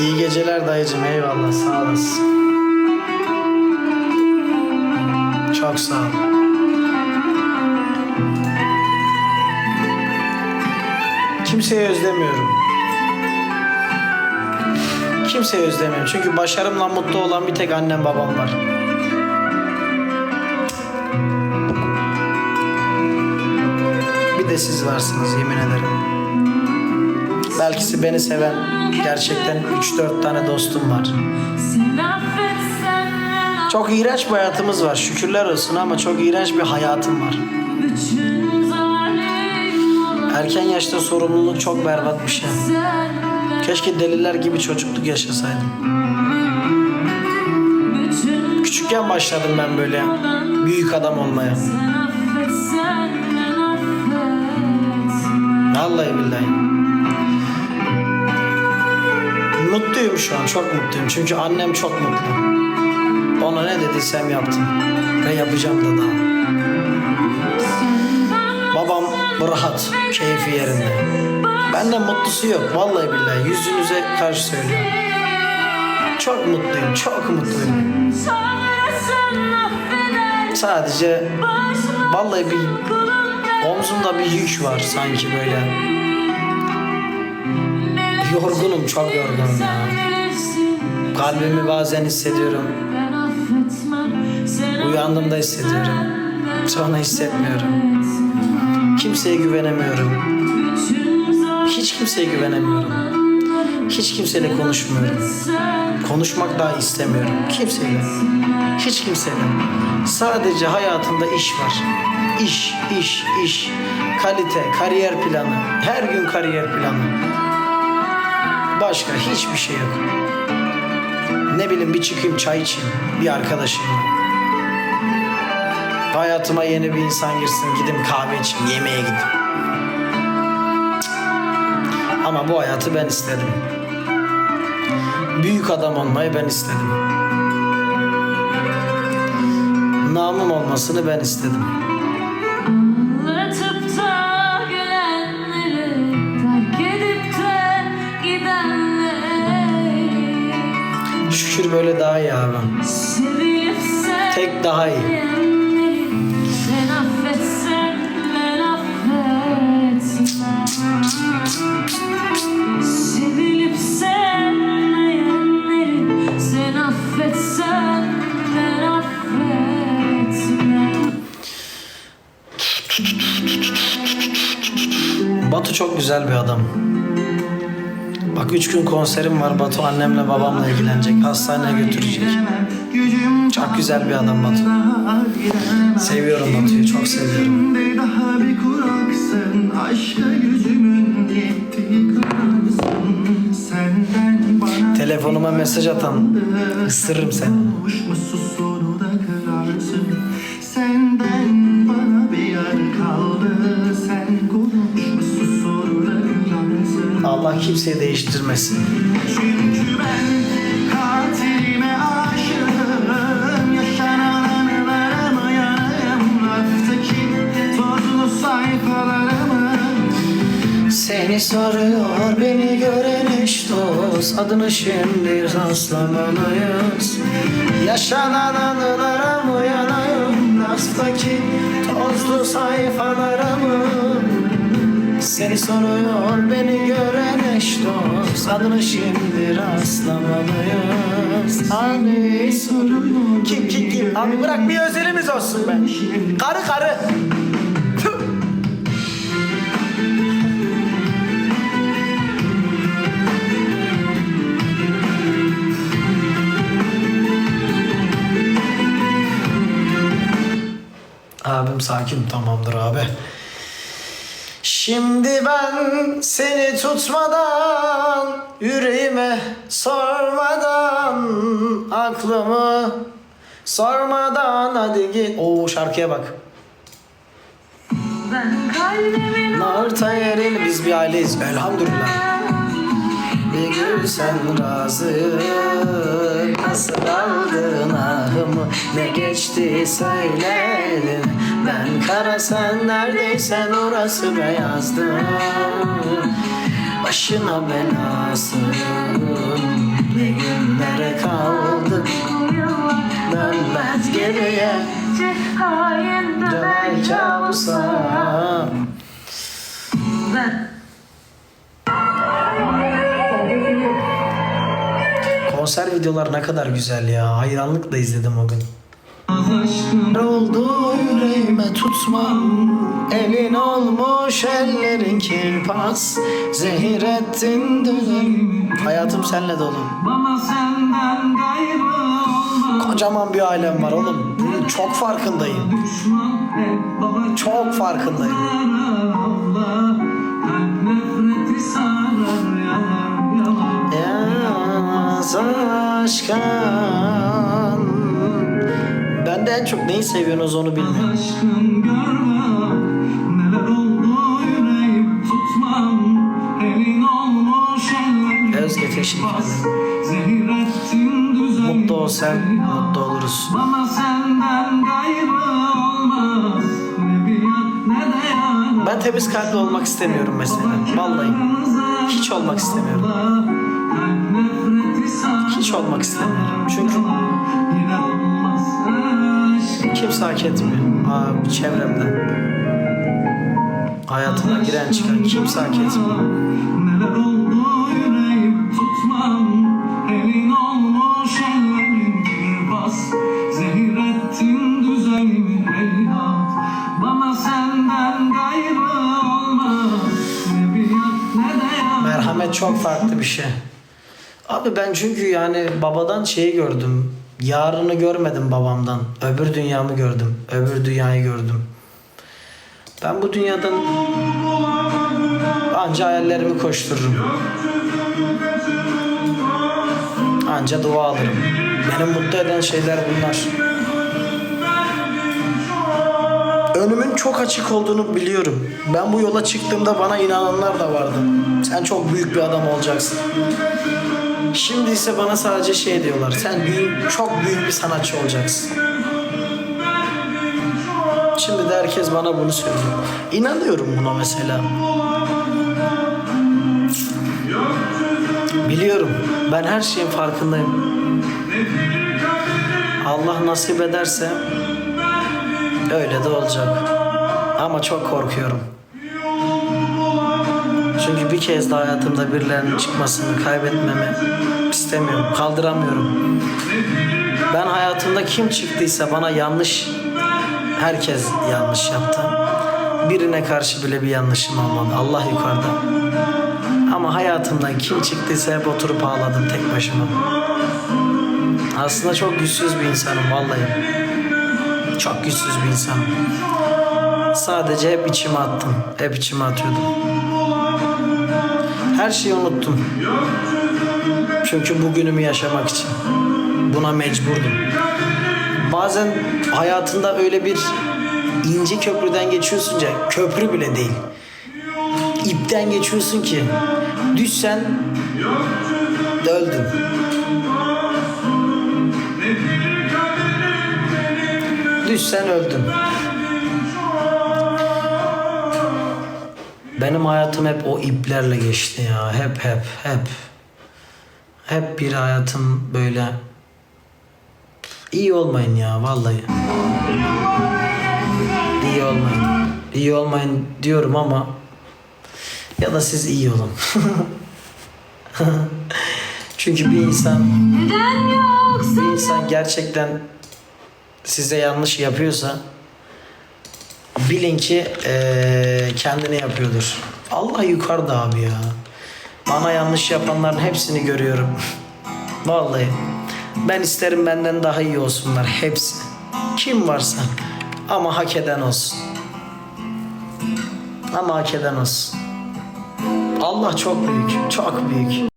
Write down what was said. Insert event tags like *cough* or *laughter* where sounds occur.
İyi geceler dayıcım eyvallah sağ olasın. Çok sağ ol. Kimseyi özlemiyorum. Kimseyi özlemiyorum. Çünkü başarımla mutlu olan bir tek annem babam var. De siz varsınız yemin ederim. Belkisi beni seven gerçekten 3-4 tane dostum var. Çok iğrenç bir hayatımız var. Şükürler olsun ama çok iğrenç bir hayatım var. Erken yaşta sorumluluk çok berbat bir şey. Keşke deliler gibi çocukluk yaşasaydım. Küçükken başladım ben böyle büyük adam olmaya. Vallahi billahi. Mutluyum şu an, çok mutluyum. Çünkü annem çok mutlu. Ona ne dediysem yaptım. Ve yapacağım da daha. Babam rahat, keyfi yerinde. Benden mutlusu yok, vallahi billahi. Yüzünüze karşı söylüyorum. Çok mutluyum, çok mutluyum. Sadece vallahi bir omzumda bir yük var sanki böyle. Yorgunum, çok yorgunum ya. Kalbimi bazen hissediyorum. Uyandığımda hissediyorum. Sonra hissetmiyorum. Kimseye güvenemiyorum. Hiç kimseye güvenemiyorum. Hiç kimseyle konuşmuyorum. Konuşmak daha istemiyorum. Kimseyle. Hiç kimseyle. Sadece hayatımda iş var. İş, iş, iş. Kalite, kariyer planı. Her gün kariyer planı. Başka hiçbir şey yok. Ne bileyim bir çıkayım çay içeyim bir arkadaşımla. Hayatıma yeni bir insan girsin gidip kahve içeyim yemeğe gidip. Ama bu hayatı ben istedim. Büyük adam olmayı ben istedim. Namım olmasını ben istedim. Şükür böyle daha iyi abi. Tek daha iyi. Batu çok güzel bir adam. Bak üç gün konserim var. Batu annemle babamla ilgilenecek. Hastaneye götürecek. Çok güzel bir adam Batu. Seviyorum Batu'yu. Çok seviyorum. Telefonuma mesaj atan ısırırım seni. Allah kimseyi değiştirmesin. Çünkü ben katilime aşığım Yaşanan anılarıma yanayım Raftaki tozlu sayfalarımı. Seni soruyor beni gören eş dost Adını şimdi rastlamalıyız. Yaşanan anılara mı yanayım Rastaki tozlu sayfalara mı Seni soruyor beni gören eş dost. Adını şimdi rastlamalıyız. Hani soruyor Kim kim kim? Abi bırak bir özelimiz olsun be. Karı karı. Abim sakin tamamdır abi. Şimdi ben seni tutmadan yüreğime sormadan aklımı sormadan hadi git. Oo şarkıya bak. Ben kalbimin Narta yerin biz bir aileyiz elhamdülillah. Bir gün sen razı Nasıl aldın ahımı? Ne geçti söyledin. Ben kara sen neredeysen orası beyazdı Başına belasın. Ne günlere kaldık Dönmez geriye. Döner kabusa Konser videolar ne kadar güzel ya. Hayranlıkla izledim o gün. Aşkın Oldu yüreğime tutmam Elin olmuş ellerin kirpas. Zehir ettin dönem Hayatım senle dolu. Bana senden gayrı olmaz. Kocaman bir ailem var oğlum. Bunun çok farkındayım. Çok farkındayım. nefreti sarar yalar aşkın Ben de en çok neyi seviyorsunuz onu bilmiyorum. Aşkım görme. Neler oldu yüreğim tutmam. Elin olmuş ellerim. Özge ederim. Zehir ettin Mutlu ol sen mutlu oluruz. Bana senden gayrı olmaz. Ne bir yat ne de yarar Ben temiz kalpli olmak istemiyorum mesela. Vallahi. Hiç olmak istemiyorum. Hiç olmak istemiyorum. Çünkü kimse hak etmiyor. Abi çevremden. Hayatıma giren çıkan kimse hak etmiyor. Neler oldu yüreğim tutmam. Elin olmuş ellerin bir bas. Zehir ettin düzenimi eyhat Bana senden gayrı olmaz. Ne bir ne de Merhamet çok farklı bir şey Abi ben çünkü yani babadan şeyi gördüm. Yarını görmedim babamdan. Öbür dünyamı gördüm. Öbür dünyayı gördüm. Ben bu dünyadan Anca hayallerimi koştururum. Anca dua alırım. Beni mutlu eden şeyler bunlar. Önümün çok açık olduğunu biliyorum. Ben bu yola çıktığımda bana inananlar da vardı. Sen çok büyük bir adam olacaksın. Şimdi ise bana sadece şey diyorlar. Sen büyük, çok büyük bir sanatçı olacaksın. Şimdi de herkes bana bunu söylüyor. İnanıyorum buna mesela. Biliyorum. Ben her şeyin farkındayım. Allah nasip ederse öyle de olacak. Ama çok korkuyorum. Çünkü bir kez de hayatımda birilerinin çıkmasını kaybetmemi istemiyorum. Kaldıramıyorum. Ben hayatımda kim çıktıysa bana yanlış herkes yanlış yaptı. Birine karşı bile bir yanlışım olmadı. Allah yukarıda. Ama hayatımdan kim çıktıysa hep oturup ağladım tek başıma. Aslında çok güçsüz bir insanım vallahi. Çok güçsüz bir insanım. Sadece hep içime attım. Hep içime atıyordum. Her şeyi unuttum. Çünkü bugünümü yaşamak için. Buna mecburdum. Bazen hayatında öyle bir ince köprüden geçiyorsun ya, köprü bile değil. İpten geçiyorsun ki düşsen öldün. Düşsen öldün. Benim hayatım hep o iplerle geçti ya. Hep hep hep. Hep bir hayatım böyle iyi olmayın ya vallahi. İyi olmayın. İyi olmayın diyorum ama ya da siz iyi olun. *laughs* Çünkü bir insan bir insan gerçekten size yanlış yapıyorsa bilin ki eee, kendini yapıyordur. Allah yukarıda abi ya. Bana yanlış yapanların hepsini görüyorum. *laughs* Vallahi. Ben isterim benden daha iyi olsunlar hepsi. Kim varsa. Ama hak eden olsun. Ama hak eden olsun. Allah çok büyük, çok büyük.